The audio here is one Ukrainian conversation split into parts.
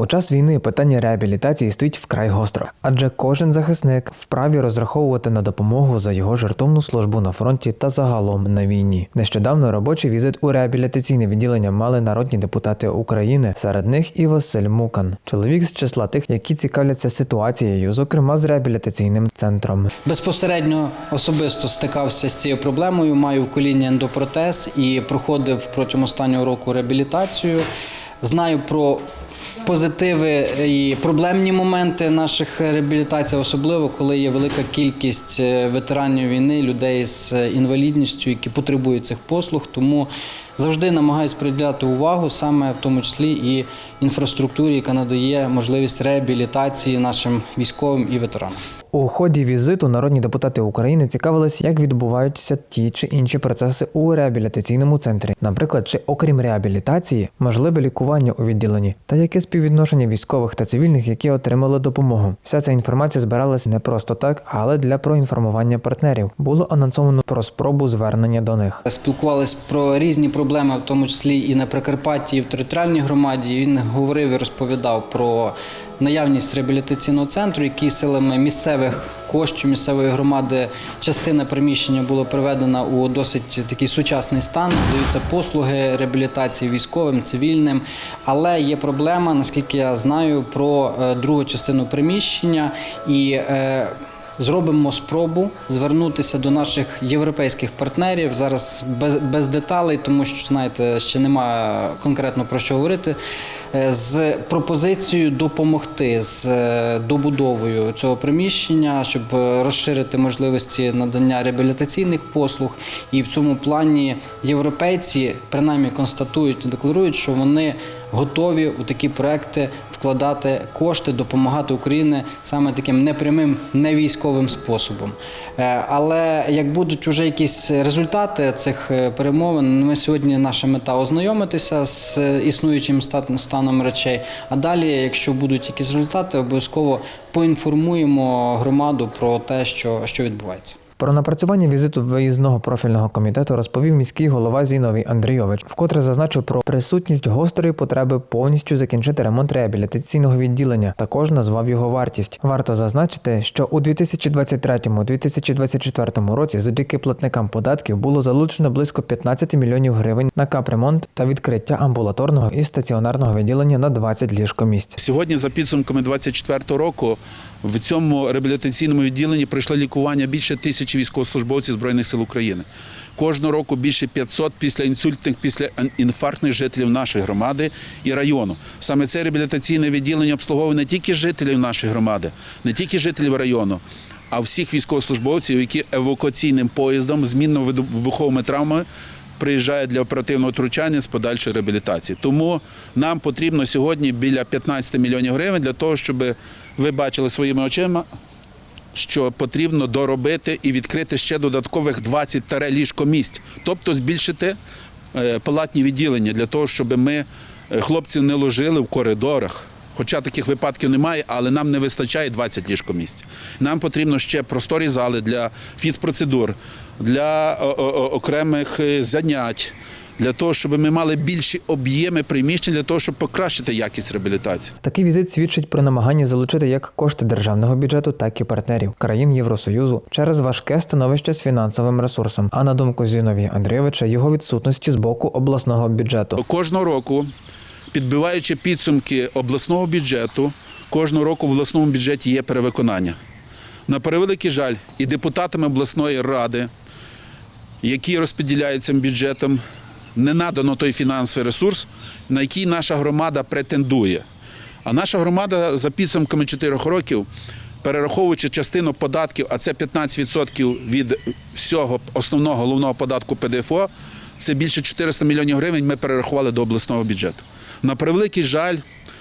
У час війни питання реабілітації стоїть вкрай гостро, адже кожен захисник вправі розраховувати на допомогу за його жертовну службу на фронті та загалом на війні. Нещодавно робочий візит у реабілітаційне відділення мали народні депутати України. Серед них і Василь Мукан, чоловік з числа тих, які цікавляться ситуацією, зокрема з реабілітаційним центром. Безпосередньо особисто стикався з цією проблемою. Маю в коліні ендопротез і проходив протягом останнього року реабілітацію. Знаю про позитиви і проблемні моменти наших реабілітацій, особливо коли є велика кількість е, ветеранів війни, людей з інвалідністю, які потребують цих послуг. Тому завжди намагаюся приділяти увагу саме в тому числі і інфраструктурі, яка надає можливість реабілітації нашим військовим і ветеранам. У ході візиту народні депутати України цікавились, як відбуваються ті чи інші процеси у реабілітаційному центрі, наприклад, чи окрім реабілітації можливе лікування у відділенні, та яке співвідношення військових та цивільних, які отримали допомогу. Вся ця інформація збиралась не просто так, але для проінформування партнерів. Було анонсовано про спробу звернення до них. Спілкувалися про різні проблеми, в тому числі і на Прикарпатті, і в територіальній громаді. Він говорив і розповідав про наявність реабілітаційного центру, який силами місцевих коштів місцевої громади частина приміщення була приведена у досить такий сучасний стан. Даються послуги реабілітації військовим, цивільним. Але є проблема, наскільки я знаю, про е, другу частину приміщення і. Зробимо спробу звернутися до наших європейських партнерів зараз без, без деталей, тому що знаєте, ще немає конкретно про що говорити. е, З пропозицією допомогти з е, добудовою цього приміщення, щоб розширити можливості надання реабілітаційних послуг. І в цьому плані європейці принаймні констатують декларують, що вони готові у такі проекти вкладати кошти, допомагати Україні саме таким непрямим, невійськовим способом. Е, Але як будуть вже якісь результати цих е, перемовин, ми сьогодні наша мета ознайомитися з е, існуючим станом речей. А далі, якщо будуть якісь результати, обов'язково поінформуємо громаду про те, що, що відбувається. Про напрацювання візиту виїзного профільного комітету розповів міський голова Зіновій Андрійович, вкотре зазначив про присутність гострої потреби повністю закінчити ремонт реабілітаційного відділення. Також назвав його вартість. Варто зазначити, що у 2023-2024 році завдяки платникам податків було залучено близько 15 мільйонів гривень на капремонт та відкриття амбулаторного і стаціонарного відділення на 20 ліжкомісць. Сьогодні, за підсумками 2024 року, в цьому реабілітаційному відділенні пройшло лікування більше тисячі військовослужбовців Збройних сил України. Кожного року більше 500 після інсультних, після інфарктних жителів нашої громади і району. Саме це реабілітаційне відділення обслуговує не тільки жителів нашої громади, не тільки жителів району, а всіх військовослужбовців, які евакуаційним поїздом з мінно-вибуховими травмами приїжджають для оперативного втручання з подальшої реабілітації. Тому нам потрібно сьогодні біля 15 мільйонів гривень для того, щоб ви бачили своїми очима, що потрібно доробити і відкрити ще додаткових 20 таре ліжкомісць, тобто збільшити е, палатні відділення для того, щоб ми е, хлопців не ложили в коридорах. Хоча таких випадків немає, але нам не вистачає 20 ліжкомісць. Нам потрібно ще просторі зали для фізпроцедур, для окремих е, занять, для того, щоб ми мали більші об'єми приміщень, для того, щоб покращити якість реабілітації. Такий візит свідчить про намагання залучити як кошти державного бюджету, так і партнерів країн Євросоюзу через важке становище з фінансовим ресурсом. А на думку Зіновія Андрійовича, його відсутності з боку обласного бюджету. Кожного року, підбиваючи підсумки обласного бюджету, кожного року в обласному бюджеті є перевиконання. На превеликий жаль, і депутатами обласної ради, які розподіляють цим бюджетом, не надано той фінансовий ресурс, на який наша громада претендує. А наша громада за підсумками 4 років, перераховуючи частину податків, а це 15% від всього основного головного податку ПДФО, це більше 400 мільйонів гривень ми перерахували до обласного бюджету. На превеликий жаль,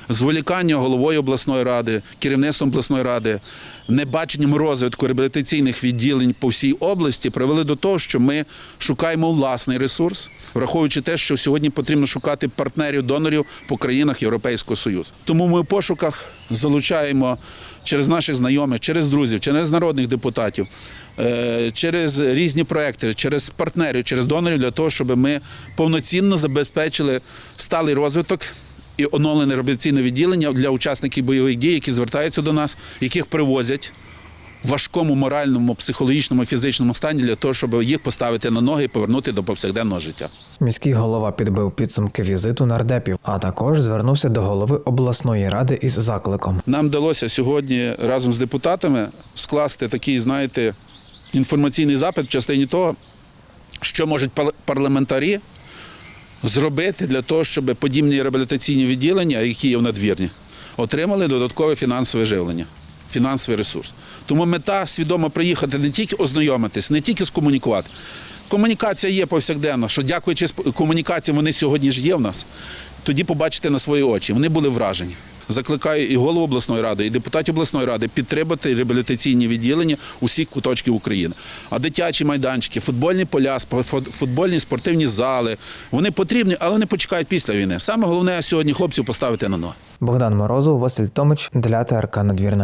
зволікання головою обласної ради, керівництвом обласної ради, небаченням розвитку реабілітаційних відділень по всій області привели до того, що ми шукаємо власний ресурс, враховуючи те, що сьогодні потрібно шукати партнерів-донорів по країнах Європейського Союзу. Тому ми в пошуках залучаємо через наших знайомих, через друзів, через народних депутатів. е, Через різні проекти, через партнерів, через донорів для того, щоб ми повноцінно забезпечили сталий розвиток і оновлене реабілітаційне відділення для учасників бойових дій, які звертаються до нас, яких привозять в важкому моральному, психологічному, фізичному стані для того, щоб їх поставити на ноги і повернути до повсякденного життя. Міський голова підбив підсумки візиту нардепів, а також звернувся до голови обласної ради із закликом. Нам вдалося сьогодні разом з депутатами скласти такий, знаєте, інформаційний запит в частині того, що можуть пар- парламентарі зробити для того, щоб подібні реабілітаційні відділення, які є в надвірні, отримали додаткове фінансове живлення, фінансовий ресурс. Тому мета свідомо приїхати не тільки ознайомитись, не тільки скомунікувати. Комунікація є повсякденно, що дякуючи комунікаціям, вони сьогодні ж є в нас. Тоді побачите на свої очі. Вони були вражені. Закликаю і голову обласної ради, і депутатів обласної ради підтримати реабілітаційні відділення усіх куточків України. А дитячі майданчики, футбольні поля, футбольні спортивні зали вони потрібні, але вони почекають після війни. Саме головне сьогодні хлопців поставити на ноги. Богдан Морозов, Василь Томич для ТРК Надвірна.